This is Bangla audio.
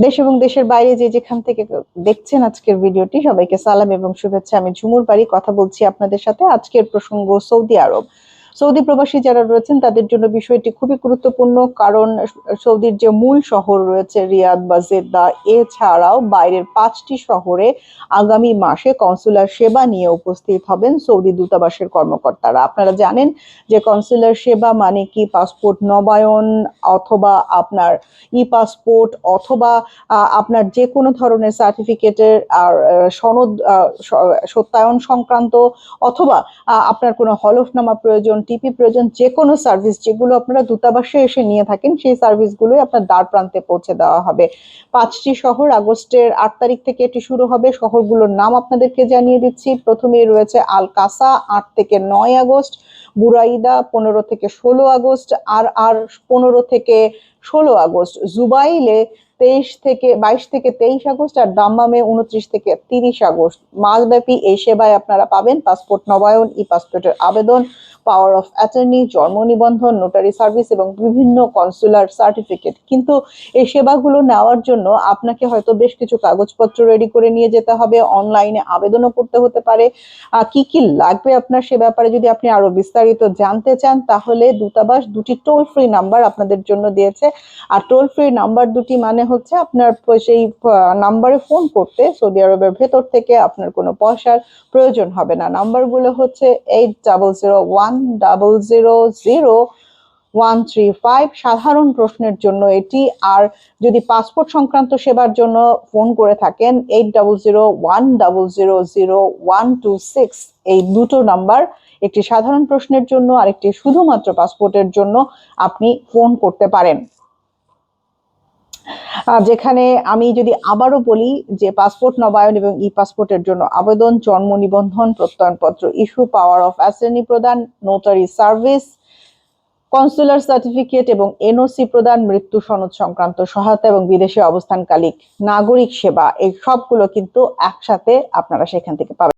দেশ এবং দেশের বাইরে যে যেখান থেকে দেখছেন আজকের ভিডিওটি, সবাইকে সালাম এবং শুভেচ্ছা। আমি ঝুমুর বাড়ি, কথা বলছি আপনাদের সাথে আজকের প্রসঙ্গ সৌদি আরব। সৌদি প্রবাসী যারা রয়েছেন, তাদের জন্য বিষয়টি খুবই গুরুত্বপূর্ণ, কারণ সৌদির যে মূল শহর রয়েছে রিয়াদ বা জেদ্দা, এছাড়াও বাইরের পাঁচটি শহরে আগামী মাসে কনসুলার সেবা নিয়ে উপস্থিত হবেন সৌদি দূতাবাসের কর্মকর্তারা। আপনারা জানেন যে কনসুলার সেবা মানে কি? পাসপোর্ট নবায়ন অথবা আপনার ই পাসপোর্ট অথবা আপনার যে কোনো ধরনের সার্টিফিকেটের, আর সনদ সত্যায়ন সংক্রান্ত অথবা আপনার কোনো হলফনামা প্রয়োজন টিপি প্রয়োজন যে কোনো সার্ভিস যেগুলো আপনারা দূতাবাসে এসে নিয়ে থাকেন, সেই সার্ভিসগুলোই আপনার দ্বার প্রান্তে পৌঁছে দেওয়া হবে। পাঁচটি শহর আগস্টের আট তারিখ থেকে এটি শুরু হবে। শহরগুলোর নাম আপনাদেরকে জানিয়ে দিচ্ছি। প্রথমেই রয়েছে আল কাসা আট থেকে নয় আগস্ট, বুরাইদা, পনেরো থেকে ষোলো আগস্ট, আর আর পনেরো থেকে ষোলো আগস্ট, জুবাইলে তেইশ থেকে, বাইশ থেকে তেইশ আগস্ট, আর দাম্মামে উনত্রিশ থেকে তিরিশ আগস্ট। মাসব্যাপী এই সেবায় আপনারা পাবেন পাসপোর্ট নবায়ন ই পাসপোর্টের আবেদন পাওয়ার অফ অ্যাটর্নি জন্ম নিবন্ধন নোটারি সার্ভিস এবং বিভিন্ন কনসুলার সার্টিফিকেট কিন্তু এই সেবাগুলো নেওয়ার জন্য আপনাকে হয়তো বেশ কিছু কাগজপত্র রেডি করে নিয়ে যেতে হবে অনলাইনে আবেদনও করতে হতে পারে। কি কি লাগবে আপনার সে ব্যাপারে যদি আপনি আরও বিস্তারিত জানতে চান, তাহলে দূতাবাস দুটি টোল ফ্রি নাম্বার আপনাদের জন্য দিয়েছে। আর টোল ফ্রি নাম্বার দুটি মানে হচ্ছে আপনার সেই নাম্বারে ফোন করতে সৌদি আরবের ভেতর থেকে আপনার কোনো পয়সার প্রয়োজন হবে না। নাম্বারগুলো হচ্ছে eight double zero one double zero zero one three five সাধারণ প্রশ্নের জন্য এটি। আর যদি পাসপোর্ট সংক্রান্ত সেবার জন্য ফোন করে থাকেন eight double zero one double zero zero one two six এই দুটো নাম্বার একটি সাধারণ প্রশ্নের জন্য আর একটি শুধুমাত্র পাসপোর্টের জন্য আপনি ফোন করতে পারেন। যেখানে আমি যদি আবারও বলি যে পাসপোর্ট নবায়ন এবং ই পাসপোর্টের জন্য আবেদন, জন্ম নিবন্ধন, প্রত্যয়নপত্র ইস্যু পাওয়ার অফ অ্যাসেনি প্রদান নোটারি সার্ভিস কনসুলার সার্টিফিকেট এবং এনওসি প্রদান, মৃত্যু সনদ সংক্রান্ত সহায়তা এবং বিদেশে অবস্থানকালিক নাগরিক সেবা, এই সবগুলো কিন্তু একসাথে আপনারা সেখান থেকে পাবেন।